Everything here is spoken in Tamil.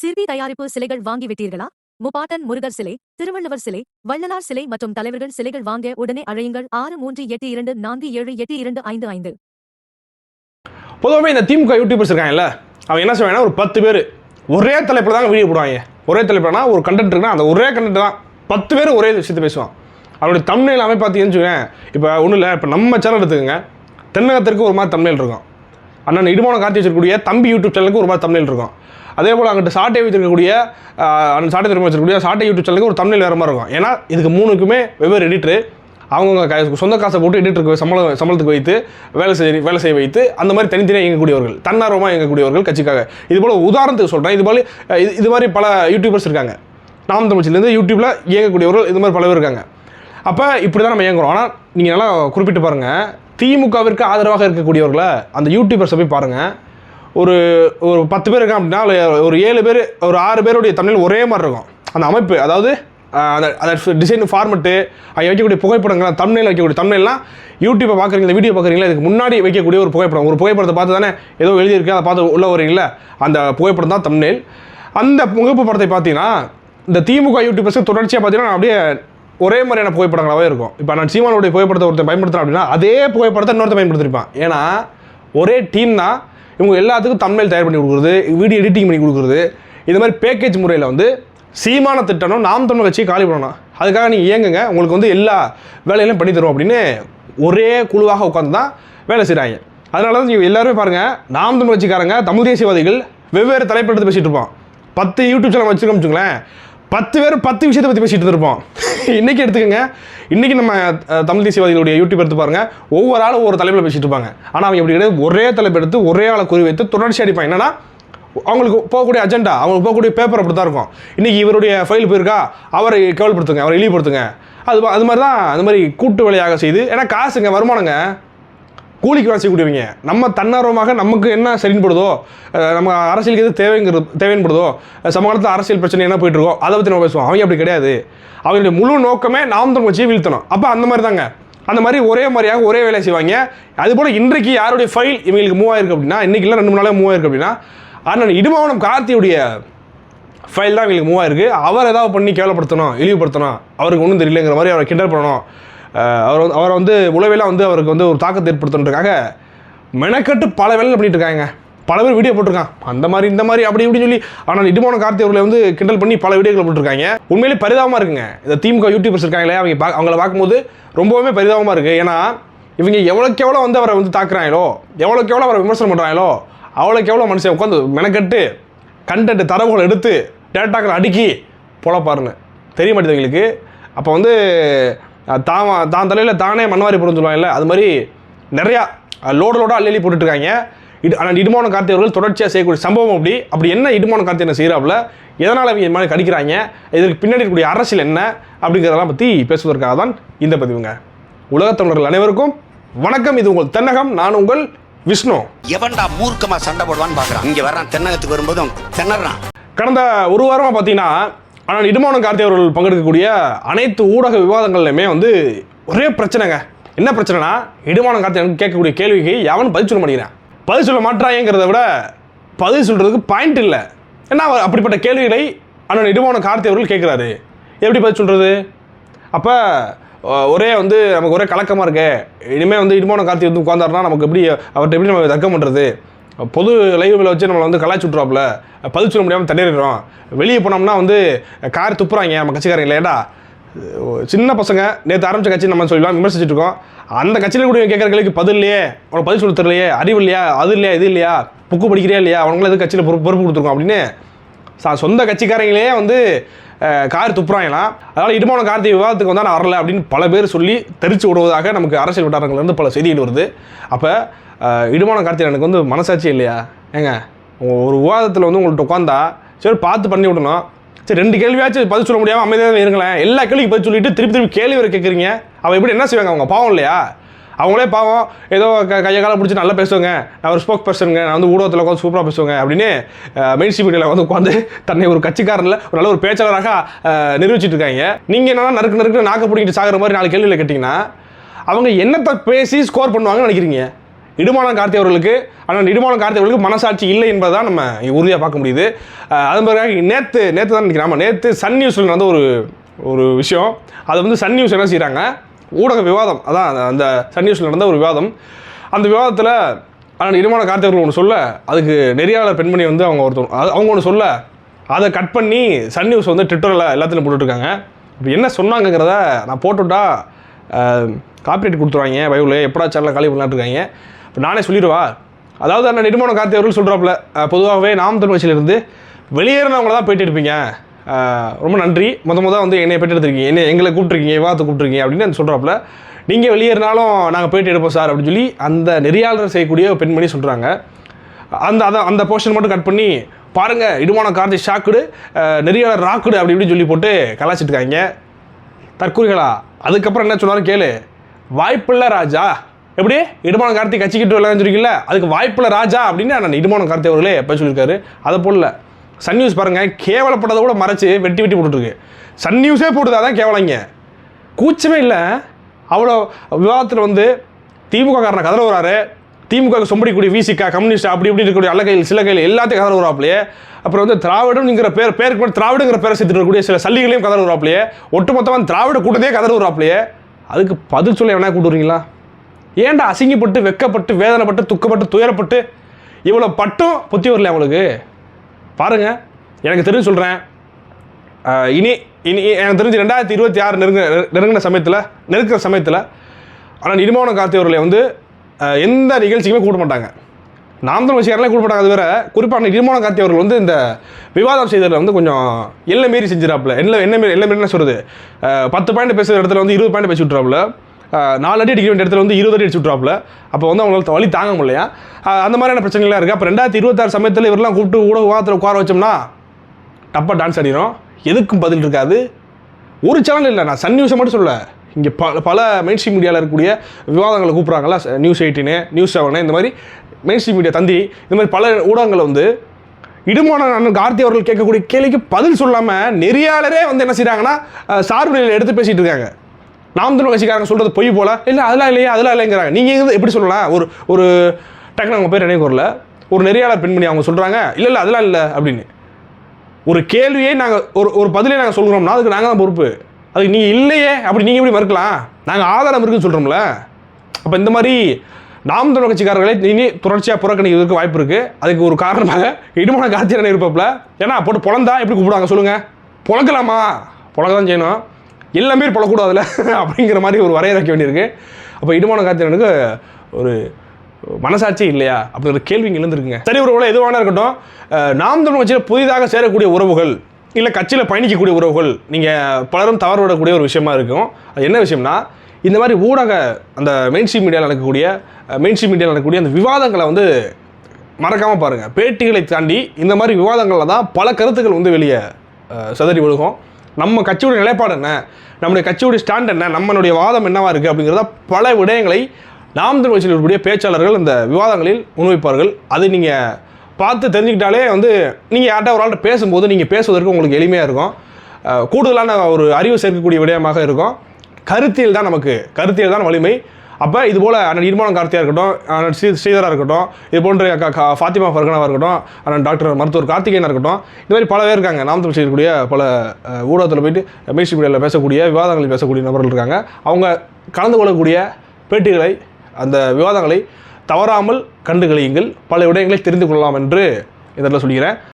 சிற்பி தயாரிப்பு சிலைகள் வாங்கி விட்டீர்களா முப்பாட்டன் முருகர் சிலை திருவள்ளுவர் சிலை வள்ளலார் சிலை மற்றும் தலைவர்கள் சிலைகள் வாங்க உடனே அழையுங்கள். ஆறு மூன்று எட்டு இரண்டு நான்கு ஏழு எட்டு இரண்டு ஐந்து ஐந்து. பொதுவாகவே இந்த திமுக யூடியூபர்ஸ் இருக்காங்கல்ல அவங்க என்ன செய்வாங்கன்னா ஒரு பத்து பேர் ஒரே தலைப்பில் தாங்க வீடியோ போடுவாங்க. ஒரே தலைப்புனா ஒரு கண்டென்ட் இருக்குன்னா அந்த ஒரே கண்டென்ட் தான். பத்து பேர் ஒரே விஷயத்தை பேசுவான் அவருடைய தமிழ் அமைப்பு பார்த்தீங்கன்னு இப்போ ஒன்றும் இல்லை இப்போ நம்ம சேனல் எடுத்துக்கோங்க. தென்னகத்திற்கு ஒரு மாதிரி தமிழ் இருக்கும். அண்ணன் இடுமான காட்டி வச்சிருக்கக்கூடிய தம்பி யூடியூப் சேனலுக்கு ஒரு மாதிரி தமிழ் இருக்கும். அதே போல் அங்கிட்ட சாட்டை வச்சிருக்கக்கூடிய அந்த சாட்டை திரும்ப வச்சிருக்கக்கூடிய சாட்டை யூடியூப் சேனலுக்கு ஒரு தமிழ் வேறு மாதிரி இருக்கும். ஏன்னா இதுக்கு மூணுக்குமே வெவ்வேறு எடிட்ரு அவங்கவுங்க சொந்த காசை போட்டு எடிட்டருக்கு சம்பளம் சம்பளத்துக்கு வைத்து வேலை செய் வேலை செய்ய வைத்து அந்த மாதிரி தனித்தனியாக இயங்கக்கூடியவர்கள் தன்னார்வமாக இயங்கக்கூடியவர்கள் கட்சிக்காக. இது போல் உதாரணத்துக்கு சொல்கிறேன் இது போல் இது இது மாதிரி பல யூடியூபர்ஸ் இருக்காங்க. நாம் தமிழ்ச்சிலேருந்து யூடியூப்பில் இயங்கக்கூடியவர்கள் இது மாதிரி பல பேர் இருக்காங்க. அப்போ இப்படி தான் நம்ம இயங்குறோம். ஆனால் நீங்கள் நல்லா குறிப்பிட்டு பாருங்கள் திமுகவிற்கு ஆதரவாக இருக்கக்கூடியவர்களை அந்த யூடியூபர்ஸை போய் பாருங்கள் ஒரு ஒரு பத்து பேர் இருக்கான் அப்படின்னா ஒரு ஏழு பேர் ஒரு ஆறு பேருடைய தமிழ் ஒரே மாதிரி இருக்கும். அந்த அமைப்பு அதாவது அந்த அந்த டிசைன் ஃபார்மெட்டு அங்கே வைக்கக்கூடிய புகைப்படங்கள் தமிழில் வைக்கக்கூடிய தமிழ்லாம் யூடியூப்பை பார்க்குறீங்களா வீடியோ பார்க்குறீங்களா இதுக்கு முன்னாடி வைக்கக்கூடிய ஒரு புகைப்படம். ஒரு புகைப்படத்தை பார்த்து தானே ஏதோ எழுதியிருக்கு அதை பார்த்து உள்ள வரீங்களா அந்த புகைப்படம் தான் தமிழில் அந்த புகைப்பு படத்தை பார்த்தீங்கன்னா இந்த திமுக யூடியூபர்ஸுக்கு தொடர்ச்சியாக பார்த்தீங்கன்னா அப்படியே ஒரே மாதிரியான புகைப்படங்களாகவே இருக்கும். இப்போ நான் சீமானுடைய புகைப்படத்தை ஒருத்தன் பயன்படுத்துகிறேன் அப்படின்னா அதே புகைப்படத்தை இன்னொருத்தன் பயன்படுத்திருப்பான். ஏன்னா ஒரே டீம் தான் இவங்க எல்லாத்துக்கும் தமிழ் தயார் பண்ணி கொடுக்குறது வீடியோ எடிட்டிங் பண்ணி கொடுக்குறது. இந்த மாதிரி பேக்கேஜ் முறையில் வந்து சீமான திட்டணும் நாம் தமிழ் கட்சியை காலி பண்ணணும். அதுக்காக நீங்கள் இயங்குங்க. உங்களுக்கு வந்து எல்லா வேலையிலும் பண்ணி தருவோம் அப்படின்னு ஒரே குழுவாக உட்காந்து தான் வேலை செய்கிறாங்க அதனால தான் நீங்கள் எல்லாருமே பாருங்கள் நாம் தமிழ் கட்சிக்காரங்க தமிழ் தேசியவாதிகள் வெவ்வேறு தலைப்பு எடுத்து பேசிகிட்டு இருப்போம். பத்து யூடியூப் சேனல் வச்சுருக்கோம் வச்சுங்களேன் பத்து பேர் பத்து விஷயத்தை பற்றி பேசிட்டு இருப்போம். இன்றைக்கி எடுத்துக்கோங்க. இன்றைக்கி நம்ம தமிழ் தேசியவாதிகளுடைய யூடியூப் எடுத்து பாருங்க. ஒவ்வொரு ஆளும் ஒவ்வொரு தலைப்பில் பேசிட்டு இருப்பாங்க. ஆனால் அவங்க எப்படி கிடையாது ஒரே தலைப்பு எடுத்து ஒரே ஆளை குறி வைத்து தொடர்ச்சி அடிப்பாங்க. என்னன்னா அவங்களுக்கு போகக்கூடிய அஜெண்டா அவங்களுக்கு போகக்கூடிய பேப்பர் அப்படி தான் இருக்கும். இன்றைக்கி இவருடைய ஃபைல் போயிருக்கா? அவரை கேவல்படுத்துங்க அவரை இழிவுபடுத்துங்க. அது அது மாதிரி தான் அந்த மாதிரி கூட்டு வேலையாக செய்து ஏன்னா காசுங்க வருமானங்க. கூலிக்கு வேலை செய்யக்கூடியவங்க நம்ம தன்னார்வமாக நமக்கு என்ன சரின்படுதோ நம்ம அரசியலுக்கு எது தேவைங்கிறது தேவைப்படுதோ சமகாலத்தில் அரசியல் பிரச்சனை என்ன போயிட்டு இருக்கோ அதை பற்றி நம்ம பேசுவோம். அவங்க அப்படி கிடையாது. அவங்களுடைய முழு நோக்கமே நாம் தான் வச்சு வீழ்த்தணும். அப்போ அந்த மாதிரி தாங்க அந்த மாதிரி ஒரே மாதிரியாக ஒரே வேலையை செய்வாங்க. அதுபோல் இன்றைக்கு யாருடைய ஃபைல் இவங்களுக்கு மூவ் ஆயிருக்கு அப்படின்னா இன்றைக்கி இல்லை ரெண்டு மூணு நாளாக மூவ் ஆயிருக்கு அப்படின்னா ஆனால் இடுமாவனம் கார்த்தியுடைய ஃபைல் தான் இவங்களுக்கு மூவ் ஆயிருக்கு. அவர் ஏதாவது பண்ணி கேவலப்படுத்தணும் இழிவுபடுத்தணும். அவருக்கு ஒன்றும் தெரியலங்கிற மாதிரி அவரை கிண்டல் பண்ணணும். அவர் வந்து அவரை வந்து உளவிலாம் வந்து அவருக்கு வந்து ஒரு தாக்கத்தை ஏற்படுத்தணுன்றக்காக மெனக்கட்டு பல வேலைகள் பண்ணிட்டு இருக்காங்க. பல பேர் வீடியோ போட்டிருக்கான். அந்த மாதிரி இந்த மாதிரி அப்படி இப்படின்னு சொல்லி ஆனால் இடுமான கார்த்தி அவர்களை வந்து கிண்டல் பண்ணி பல வீடியோக்கள் போட்டிருக்காங்க. உண்மையிலே பரிதாபமாக இருக்குங்க. இந்த திமுக யூடியூபர்ஸ் இருக்காங்களே அவங்க பா அவங்கள பார்க்கும்போது ரொம்பவுமே பரிதாபமாக இருக்குது ஏன்னா இவங்க எவ்வளோக்கு எவ்வளோ வந்து அவரை வந்து தாக்குறாங்களோ எவ்வளோக்கு எவ்வளோ அவரை விமர்சனம் பண்ணுறாங்களோ அவ்வளோக்கு எவ்வளோ மனுஷன் உட்காந்து மெனக்கட்டு கண்டென்ட் தரவுகளை எடுத்து டேட்டாக்களை அடுக்கி பொழப்பாருன்னு தெரிய மாட்டேது எங்களுக்கு அப்போ வந்து தான் தான் தலையில் தானே மண்வாரி போடுன்னு சொல்லுவாங்கல்ல அது மாதிரி நிறையா லோடு லோடாக அள்ளி இருக்காங்க இது ஆனால் இடுமான கார்த்தி அவர்கள் தொடர்ச்சியாக செய்யக்கூடிய சம்பவம் அப்படி. அப்படி என்ன இடுமான கார்த்தி என்ன செய்கிறாப்புல எதனால் அவங்க இந்த மாதிரி கடிக்கிறாங்க? இதற்கு பின்னாடி இருக்கக்கூடிய அரசியல் என்ன? அப்படிங்கிறதெல்லாம் பற்றி பேசுவதற்காக தான் இந்த பதிவுங்க. உலகத் தமிழர்கள் அனைவருக்கும் வணக்கம். இது உங்கள் தென்னகம் நான் உங்கள் விஷ்ணு. எவன்டா மூர்க்கமா சண்டை போடுவான்னு பாக்குறான். இங்க வர்றான் தென்னகத்துக்கு வரும்போது திணறான். கடந்த ஒரு வாரமாக பார்த்தீங்கன்னா ஆனால் இடுமானம் கார்த்தி அவர்கள் பங்கெடுக்கக்கூடிய அனைத்து ஊடக விவாதங்கள்லையுமே வந்து ஒரே பிரச்சனைங்க. என்ன பிரச்சனைனா இடுமானம் கார்த்தி எனக்கு கேட்கக்கூடிய கேள்விக்கு எவன் பதில் சொல்ல மாட்டேங்கிறேன் பதில் சொல்ல மாட்டாங்கிறத விட பதில் சொல்கிறதுக்கு பாயிண்ட் இல்லை. ஏன்னா அவர் அப்படிப்பட்ட கேள்விகளை அண்ணன் இடுமானம் கார்த்தி அவர்கள் கேட்குறாரு. எப்படி பதில் சொல்கிறது அப்போ ஒரே வந்து நமக்கு ஒரே கலக்கமாக இருக்கு. இனிமேல் வந்து இடுமான கார்த்தி வந்து உட்காந்தாருனா நமக்கு எப்படி அவர்கிட்ட எப்படி நம்ம தர்க்கம் பண்ணுறது பொது லைவ்ல வச்சு நம்மளை வந்து கலாச்சி விட்றாப்புல பதில் சொல்ல முடியாமல் தண்ணீரிடுறோம் வெளியே போனோம்னா வந்து கார் துப்புறாங்க நம்ம கட்சிக்காரங்க இல்லையாடா சின்ன பசங்க நேற்று ஆரம்பிச்ச கட்சி நம்ம சொல்லலாம் விமர்சிச்சுட்டு இருக்கோம். அந்த கட்சியில் கூட கேட்குற கேள்விக்கு பதில் இல்லையே. அவனுக்கு பதில் சொல்ல அறிவு இல்லையா? அது இல்லையா? இது இல்லையா? புக்கு படிக்கிறியா இல்லையா? அவங்களும் எதுவும் கட்சியில் பொறுப்பு பொறுப்பு கொடுத்துருக்கோம் அப்படின்னு சொந்த கட்சிக்காரங்களே வந்து கார் துப்புறாங்களாம். அதனால் இடுமான கார்த்திகை விவாதத்துக்கு வந்தால் நான் வரல அப்படின்னு பல பேர் சொல்லி தெரிச்சு விடுவதாக நமக்கு அரசியல் வட்டாரங்கள்லேருந்து பல செய்திகள் வருது. அப்போ இடுமான கார்த்திகை எனக்கு வந்து மனசாட்சி இல்லையா? ஏங்க ஒரு விவாதத்தில் வந்து உங்கள்கிட்ட உட்காந்தா சரி பார்த்து பண்ணி விடணும். சரி ரெண்டு கேள்வியாச்சும் பதில் சொல்ல முடியாமல் அமைதியாக இருங்களேன். எல்லா கேள்விக்கு பதில் சொல்லிட்டு திருப்பி திருப்பி கேள்வி வரை கேட்குறீங்க அவன் எப்படி என்ன செய்வாங்க? அவங்க பாவம் இல்லையா? அவங்களே பாவம் ஏதோ க கையை காலை பிடிச்சி நல்லா பேசுவேங்க. நான் ஒரு ஸ்போக் பர்சனுங்க நான் வந்து ஊடகத்தில் உட்காந்து சூப்பராக பேசுவேங்க அப்படின்னு மெயின் ஸ்ட்ரீம் மீடியாவில் வந்து உட்காந்து தன்னை ஒரு கட்சிக்காரனில் ஒரு நல்ல ஒரு பேச்சாளராக நிரூபிச்சிட்டு இருக்காங்க. நீங்கள் என்னன்னா நறுக்கு நறுக்கு நாக்க பிடிக்கிட்டு சாகிற மாதிரி நாலு கேள்வியில் கேட்டிங்கன்னா அவங்க என்னத்தை பேசி ஸ்கோர் பண்ணுவாங்கன்னு நினைக்கிறீங்க? இடுமானம் கார்த்தி அவர்களுக்கு ஆனால் இடுமானம் கார்த்தி அவர்களுக்கு மனசாட்சி இல்லை என்பதை தான் நம்ம உறுதியாக பார்க்க முடியுது. அது மாதிரி நேற்று நேற்று தான் நினைக்கிறேன் ஆமாம் நேற்று சன் நியூஸில் நடந்த ஒரு ஒரு விஷயம். அது வந்து சன் நியூஸ் என்ன செய்கிறாங்க ஊடக விவாதம் அதான் அந்த- சன் நியூஸில் நடந்த ஒரு விவாதம். அந்த விவாதத்தில் ஆனால் இடுமான கார்த்திகர்கள் ஒன்று சொல்ல அதுக்கு நெறியாளர் பெண்மணி வந்து அவங்க ஒருத்தர் அது- அவங்க ஒன்று சொல்ல அதை கட் பண்ணி சன் நியூஸ் வந்து ட்விட்டரில் எல்லாத்துலையும் போட்டுட்ருக்காங்க. இப்போ என்ன சொன்னாங்கங்கிறத நான் போட்டுவிட்டா காப்பிரைட் கொடுத்துருவாங்க பைபிள் எப்படா சேனலில் காலி பண்ணலான்னு இருக்காங்க இப்போ நானே சொல்லிடுவா அதாவது அண்ணன் நிர்மண கார்த்தி அவர்கள் சொல்கிறாப்புல பொதுவாகவே நாம் தமிழ் கட்சியிலிருந்து வெளியேறினவங்கள தான் போயிட்டு இருப்பீங்க ரொம்ப நன்றி. முத மொதல் வந்து என்னை பேட்டி எடுத்திருக்கீங்க என்ன எங்களை கூப்பிட்ருக்கீங்க விவாதத்தை கூப்பிட்ருக்கீங்க அப்படின்னு சொல்கிறாப்புல நீங்கள் வெளியேறினாலும் நாங்கள் பேட்டி எடுப்போம் சார் அப்படின்னு சொல்லி அந்த நெறியாளர் செய்யக்கூடிய பெண்மணி சொல்கிறாங்க அந்த அதான் அந்த போர்ஷன் மட்டும் கட் பண்ணி பாருங்கள் இடுமான கார்த்தி ஷாக்குடு நெறியாளர் ராக்குடு அப்படி இப்படி சொல்லி போட்டு கலாச்சிட்டு இருக்காங்க தற்கூறிகளா? அதுக்கப்புறம் என்ன சொன்னாலும் கேளு. வாய்ப்பில்ல ராஜா. எப்படி? இடுமான கார்த்தி கட்சிக்கிட்டு விளையாண்டு சொல்லிக்கல அதுக்கு வாய்ப்பில்ல ராஜா அப்படின்னு நான் இடுமான கார்த்தி அவர்களே எப்போ சொல்லியிருக்காரு. அதை போடல. சன் நியூஸ் பாருங்கள் கேவலப்பட்டதை கூட மறைச்சு வெட்டி வெட்டி போட்டுருக்கு சன் நியூஸே போட்டுதா தான் கேவலங்க கூச்சமே இல்லை. அவ்வளோ விவாதத்தில் வந்து திமுக காரனை கதற வராரு திமுக சொம்படிக்கூடிய விசிகா கம்யூனிஸ்ட் அப்படி இப்படி இருக்கக்கூடிய அல்ல கையில் சில கையில் எல்லாத்தையும் கதற வராப்லையே அப்புறம் வந்து திராவிடம்ங்கிற பேர் பேருக்கு மட்டும் திராவிடங்கிற பேரை சேர்த்துட்டு இருக்கக்கூடிய சில சல்லிகளையும் கதற வராப்லையே ஒட்டுமொத்தமாக திராவிட கூட்டத்தையே கதற வராப்லையே அதுக்கு பதில் சொல்ல வேணா கூட்டுறீங்களா ஏன்டா அசிங்கப்பட்டு வெக்கப்பட்டு வேதனைப்பட்டு துக்கப்பட்டு துயரப்பட்டு இவ்வளோ பட்டும் புத்தி வரல அவங்களுக்கு பாருங்க எனக்கு தெரிஞ்சு சொல்கிறேன் இனி இனி எனக்கு தெரிஞ்சு ரெண்டாயிரத்தி இருபத்தி ஆறு நெருங்க நெருங்கின சமயத்தில் நெருக்கிற சமயத்தில் ஆனால் இனிமோன கார்த்தியவர்களை வந்து எந்த நிகழ்ச்சிக்குமே கூப்பிட மாட்டாங்க. நாம் தமிழ் விஷயம்லாம் மாட்டாங்க. அது வேற குறிப்பாக இனிமோன கார்த்தியவர்கள் வந்து இந்த விவாதம் செய்ததில் வந்து கொஞ்சம் எல்லை மீறி செஞ்சிடாப்புல என்ன என்ன மீறி எல்லை மீறி என்ன சொல்கிறது பத்து பாயிண்ட் பேசுகிற இடத்துல வந்து இருபது பாயிண்ட் பேசி விட்றாப்புல நாலு அடி அடிக்க வேண்டிய இடத்துல வந்து இருபது அடி அடிச்சு விட்றாப்புல அப்போ வந்து அவங்களுக்கு வழி தாங்க முடியலையா? அந்த மாதிரியான பிரச்சனைகள்லாம் இருக்குது அப்போ ரெண்டாயிரத்தி இருபத்தாறு சமயத்தில் இவரெல்லாம் கூப்பிட்டு ஊடக வாரத்தில் உட்கார வச்சோம்னா டப்பாக டான்ஸ் ஆடிடும் எதுக்கும் பதில் இருக்காது. ஒரு சேனல் இல்லை நான் சன் நியூஸை மட்டும் சொல்ல இங்கே பல பல மெயின்ஸ்ட்ரீம் மீடியாவில் இருக்கக்கூடிய விவாதங்களை கூப்பிட்றாங்களா நியூஸ் எயிட்டினு நியூஸ் செவனு இந்த மாதிரி மெயின்ஸ்ட்ரீம் மீடியா தந்தி இந்த மாதிரி பல ஊடகங்களை வந்து இடுமான அண்ணன் கார்த்தி அவர்கள் கேட்கக்கூடிய கேள்விக்கு பதில் சொல்லாமல் நெறியாளரே வந்து என்ன செய்கிறாங்கன்னா சார்பு நிலையில் எடுத்து பேசிகிட்டு இருக்காங்க. நாம் தமிழ் கட்சிக்காரங்க சொல்கிறது பொய் போல. இல்லை அதெல்லாம் இல்லையா அதெல்லாம் இல்லைங்கிறாங்க. நீங்கள் எப்படி சொல்லலாம்? ஒரு ஒரு டக்குனு அவங்க பேர் நினைவு வரல ஒரு நெறியாளர் பெண்மணி அவங்க சொல்கிறாங்க இல்லை இல்லை அதெல்லாம் இல்லை அப்படின்னு. ஒரு கேள்வியே நாங்கள் ஒரு ஒரு பதிலே நாங்கள் சொல்கிறோம்னா அதுக்கு நாங்கள் தான் பொறுப்பு. அதுக்கு நீங்கள் இல்லையே அப்படி நீங்கள் எப்படி மறுக்கலாம்? நாங்கள் ஆதாரம் இருக்குன்னு சொல்கிறோம்ல அப்போ இந்த மாதிரி நாம் தமிழ் கட்சிக்காரர்களை இனி தொடர்ச்சியாக புறக்கணிக்கிறதுக்கு வாய்ப்பு இருக்குது அதுக்கு ஒரு காரணமாக இடுமான கார்த்தியனை இருப்பப்பில் ஏன்னா போட்டு பொழந்தா எப்படி கூப்பிடுவாங்க சொல்லுங்கள் பொழக்கலாமா? பொழக்க தான் செய்யணும். எல்லாமே பழக்கூடாதுல அப்படிங்கிற மாதிரி ஒரு வரையறை வைக்க வேண்டியிருக்கு. அப்போ இடுமான காத்திரனுக்கு ஒரு மனசாட்சி இல்லையா? அப்படிங்கிற கேள்வி இங்கே இருந்திருக்குங்க சரி உறவுகளை எதுவான இருக்கட்டும் நாம் தமிழ் கட்சியில் புதிதாக சேரக்கூடிய உறவுகள் இல்லை கட்சியில் பயணிக்கக்கூடிய உறவுகள் நீங்கள் பலரும் தவறு விடக்கூடிய ஒரு விஷயமா இருக்கும். அது என்ன விஷயம்னா இந்த மாதிரி ஊடக அந்த மெயின்ஸ்ட்ரீம் மீடியாவில் நடக்கக்கூடிய மெயின்ஸ்ட்ரீம் மீடியாவில் நடக்கக்கூடிய அந்த விவாதங்களை வந்து மறக்காமல் பாருங்கள் பேட்டிகளை தாண்டி இந்த மாதிரி விவாதங்களில் தான் பல கருத்துக்கள் வந்து வெளியே சதறி சிதறி விழுகும். நம்ம கட்சியோட நிலைப்பாடு என்ன? நம்முடைய கட்சியுடைய ஸ்டாண்ட் என்ன? நம்மளுடைய வாதம் என்னவாக இருக்குது அப்படிங்கிறத பல விடயங்களை நாம் தமிழ் கட்சியில் இருக்கக்கூடிய பேச்சாளர்கள் இந்த விவாதங்களில் முன்வைப்பார்கள். அது நீங்கள் பார்த்து தெரிஞ்சுக்கிட்டாலே வந்து நீங்கள் யார்கிட்ட ஒரு ஆள்கிட்ட பேசும்போது நீங்கள் பேசுவதற்கு உங்களுக்கு எளிமையாக இருக்கும். கூடுதலான ஒரு அறிவு சேர்க்கக்கூடிய விடயமாக இருக்கும். கருத்தியல் தான் நமக்கு கருத்தியல் தான் வலிமை. அப்போ இது போல் அண்ணன் நிர்மலம் கார்த்தியாக இருக்கட்டும் அண்ணன் ஸ்ரீ ஸ்ரீதராக இருக்கட்டும் இது போன்ற ஃபாத்திமா ஃபர்கனாவாக இருக்கட்டும் அண்ணன் டாக்டர் மருத்துவர் கார்த்திகேயனாக இருக்கட்டும் இந்த மாதிரி பல பேர் இருக்காங்க. நாம் தமிழ் செய்யக்கூடிய பல ஊடகத்தில் போயிட்டு மெயின் மீடியாவில் பேசக்கூடிய விவாதங்களில் பேசக்கூடிய நபர்கள் இருக்காங்க. அவங்க கலந்து கொள்ளக்கூடிய பேட்டிகளை அந்த விவாதங்களை தவறாமல் கண்டு கழியுங்கள் பல விடயங்களை தெரிந்து கொள்ளலாம் என்று இதில் சொல்கிறேன்